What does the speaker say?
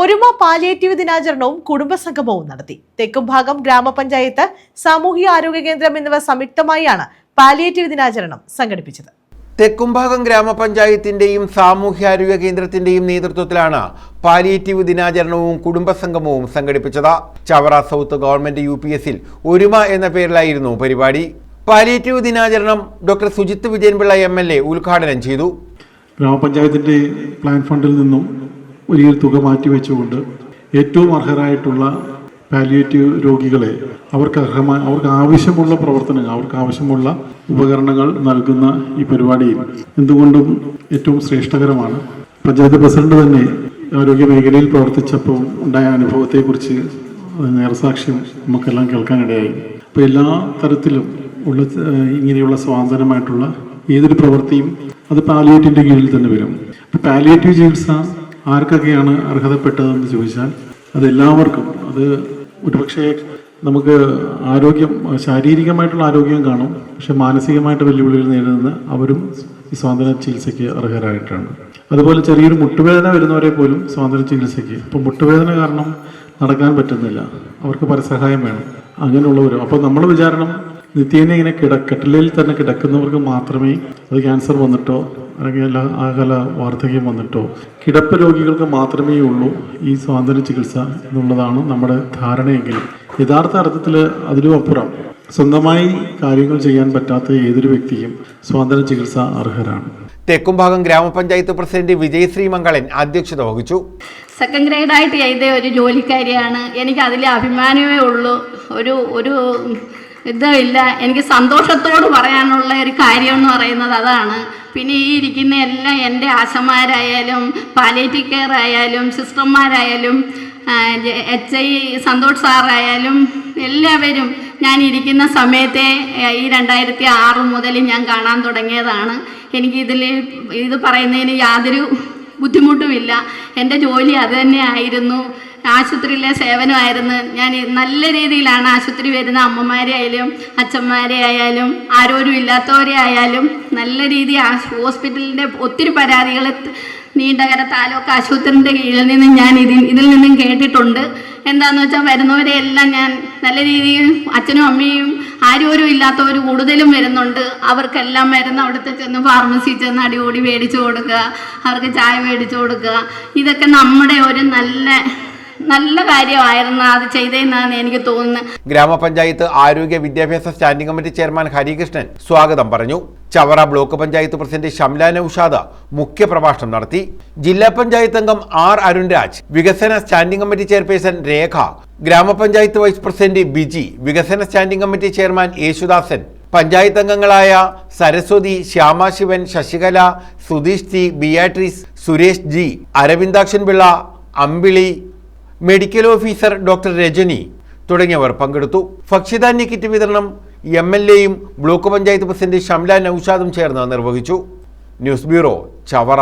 ഒരുമ പാലിയേറ്റീവ് ദിനാചരണവും കുടുംബസംഗമവും നടത്തി. തെക്കുംഭാഗം ഗ്രാമപഞ്ചായത്ത് സാമൂഹിക ആരോഗ്യ കേന്ദ്രം എന്നിവ സംയുക്തമായാണ് പാലിയേറ്റീവ് ദിനാചരണം സംഘടിപ്പിച്ചത്. തെക്കുംഭാഗം ഗ്രാമപഞ്ചായത്തിന്റെയും സാമൂഹ്യാരോഗ്യ കേന്ദ്രത്തിന്റെയും നേതൃത്വത്തിലാണ് പാലിയേറ്റീവ് ദിനാചരണവും കുടുംബസംഗമവും സംഘടിപ്പിച്ചത്. Chavara south government U P എസിൽ ഒരുമ എന്ന പേരിലായിരുന്നു പരിപാടി. പാലിയേറ്റീവ് ദിനാചരണം doctor Sujith Vijayanpillai M L A ഉദ്ഘാടനം ചെയ്തു. ഗ്രാമപഞ്ചായത്തിന്റെ പ്ലാൻ ഫണ്ടിൽ നിന്നും വലിയൊരു തുക മാറ്റിവെച്ചുകൊണ്ട് ഏറ്റവും അർഹരായിട്ടുള്ള പാലിയേറ്റീവ് രോഗികളെ അവർക്ക് അർഹമായ അവർക്ക് ആവശ്യമുള്ള പ്രവർത്തനങ്ങൾ അവർക്ക് ആവശ്യമുള്ള ഉപകരണങ്ങൾ നൽകുന്ന ഈ പരിപാടിയിൽ എന്തുകൊണ്ടും ഏറ്റവും ശ്രേഷ്ഠകരമാണ്. പഞ്ചായത്ത് പ്രസിഡന്റ് തന്നെ ആരോഗ്യ മേഖലയിൽ പ്രവർത്തിച്ചപ്പോൾ ഉണ്ടായ അനുഭവത്തെക്കുറിച്ച് നേർസാക്ഷ്യം നമുക്കെല്ലാം കേൾക്കാനിടയായി. അപ്പോൾ എല്ലാ തരത്തിലും ഉള്ള ഇങ്ങനെയുള്ള സ്വാതന്ത്ര്യമായിട്ടുള്ള ഏതൊരു പ്രവൃത്തിയും അത് പാലിയേറ്റീവിന്റെ കീഴിൽ തന്നെ വരും. പാലിയേറ്റീവ് ചികിത്സ ആർക്കൊക്കെയാണ് അർഹതപ്പെട്ടതെന്ന് ചോദിച്ചാൽ അതെല്ലാവർക്കും. അത് ഒരുപക്ഷെ നമുക്ക് ആരോഗ്യം ശാരീരികമായിട്ടുള്ള ആരോഗ്യം കാണും പക്ഷെ മാനസികമായിട്ട് വെല്ലുവിളികൾ നേരിടുന്ന അവരും സ്വാതന്ത്ര്യ ചികിത്സയ്ക്ക് അർഹരായിട്ടാണ്. അതുപോലെ ചെറിയൊരു മുട്ടുവേദന വരുന്നവരെ പോലും സ്വാതന്ത്ര്യ ചികിത്സയ്ക്ക്. ഇപ്പം മുട്ടുവേദന കാരണം നടക്കാൻ പറ്റുന്നില്ല. അവർക്ക് പരസഹായം വേണം. അങ്ങനെയുള്ളവരും. അപ്പോൾ നമ്മൾ വിചാരണം നിത്യേന ഇങ്ങനെ കിട തന്നെ കിടക്കുന്നവർക്ക് മാത്രമേ അത് ക്യാൻസർ വന്നിട്ടോ അല്ലെങ്കിൽ എല്ലാ ആകല വാർദ്ധക്യം വന്നിട്ടോ? കിടപ്പ് രോഗികൾക്ക് മാത്രമേ ഉള്ളൂ ഈ സ്വാതന്ത്ര്യ ചികിത്സ എന്നുള്ളതാണ് നമ്മുടെ ധാരണയെങ്കിലും. യഥാർത്ഥ അർത്ഥത്തിൽ അതിലും അപ്പുറം. സ്വന്തമായി കാര്യങ്ങൾ ചെയ്യാൻ പറ്റാത്ത ഏതൊരു വ്യക്തിയും സ്വാതന്ത്ര്യ ചികിത്സ അർഹരാണ്. തെക്കുംഭാഗം ഗ്രാമപഞ്ചായത്ത് പ്രസിഡന്റ് വിജയശ്രീ മംഗളൻ അധ്യക്ഷത വഹിച്ചു. സെക്കൻഡ് ഗ്രേഡായിട്ട് ചെയ്ത ഒരു ജോലിക്കാരിയാണ്. എനിക്ക് അതിൽ അഭിമാനമേ ഉള്ളൂ. ഒരു ഒരു ഇതുമില്ല. എനിക്ക് സന്തോഷത്തോട് പറയാനുള്ള ഒരു കാര്യം എന്ന് പറയുന്നത് അതാണ്. പിന്നെ ഈ ഇരിക്കുന്ന എല്ലാം എന്റെ ആശമാരായാലും പാലേറ്റിക് കെയർ ആയാലും സിസ്റ്റർമാരായാലും എച്ച് ഐ സന്തോഷ് സാറായാലും എല്ലാവരും ഞാൻ ഇരിക്കുന്ന സമയത്തെ ഈ രണ്ടായിരത്തി ആറ് മുതൽ ഞാൻ കാണാൻ തുടങ്ങിയതാണ്. എനിക്ക് എനിക്കിതിൽ ഇത് പറയുന്നതിന് യാതൊരു ബുദ്ധിമുട്ടുമില്ല. എന്റെ ജോലി അത് തന്നെയായിരുന്നു. ആശുപത്രിയിലെ സേവനമായിരുന്നു. ഞാൻ നല്ല രീതിയിലാണ് ആശുപത്രി വരുന്ന അമ്മമാരെ ആയാലും അച്ഛന്മാരെ ആയാലും ആരോരും ഇല്ലാത്തവരെ ആയാലും നല്ല രീതി ഹോസ്പിറ്റലിന്റെ ഒത്തിരി പരാതികൾ നീണ്ടകര താലൂക്ക് ആശുപത്രിന്റെ കീഴിൽ നിന്ന് ഞാൻ ഇതിൽ ഇതിൽ നിന്നും കേട്ടിട്ടുണ്ട്. എന്താന്ന് വെച്ചാൽ വരുന്നവരെ എല്ലാം ഞാൻ നല്ല രീതിയിൽ അച്ഛനും അമ്മയും ആരോരും ഇല്ലാത്തവർ കൂടുതലും വരുന്നുണ്ട്. അവർക്കെല്ലാം മരുന്ന് അവിടുത്തെ ചെന്ന് ഫാർമസി ചെന്ന് അടിയോടി മേടിച്ചു കൊടുക്കുക അവർക്ക് ചായ മേടിച്ചു കൊടുക്കുക. ഇതൊക്കെ നമ്മുടെ ഒരു നല്ല നല്ല കാര്യമായിരുന്നു അത് ചെയ്തതെന്നാണ് എനിക്ക് തോന്നുന്നത്. ഗ്രാമപഞ്ചായത്ത് ആരോഗ്യ വിദ്യാഭ്യാസ സ്റ്റാൻഡിംഗ് കമ്മിറ്റി ചെയർമാൻ ഹരികൃഷ്ണൻ സ്വാഗതം പറഞ്ഞു. ചവറ ബ്ലോക്ക് പഞ്ചായത്ത് പ്രസിഡന്റ് ഷംല നൌഷാദ് മുഖ്യപ്രഭാഷണം നടത്തി. ജില്ലാ പഞ്ചായത്ത് അംഗം ആർ അരുൺരാജ് വികസന സ്റ്റാൻഡിംഗ് കമ്മിറ്റി ചെയർപേഴ്സൺ രേഖ ഗ്രാമപഞ്ചായത്ത് വൈസ് പ്രസിഡന്റ് ബിജി വികസന standing committee chairman Yesudasan panchayat അംഗങ്ങളായ Saraswathi Shyamashivan Sasikala Sudheesh T Beatrice Suresh G Aravindakshan Pillai Ambili medical officer doctor Rajani തുടങ്ങിയവർ പങ്കെടുത്തു. ഭക്ഷ്യധാന്യ കിറ്റ് വിതരണം എം എൽ എയും ബ്ലോക്ക് പഞ്ചായത്ത് പ്രസിഡന്റ് ഷംല നൌഷാദും ചേർന്ന് നിർവഹിച്ചു. News bureau Chavara.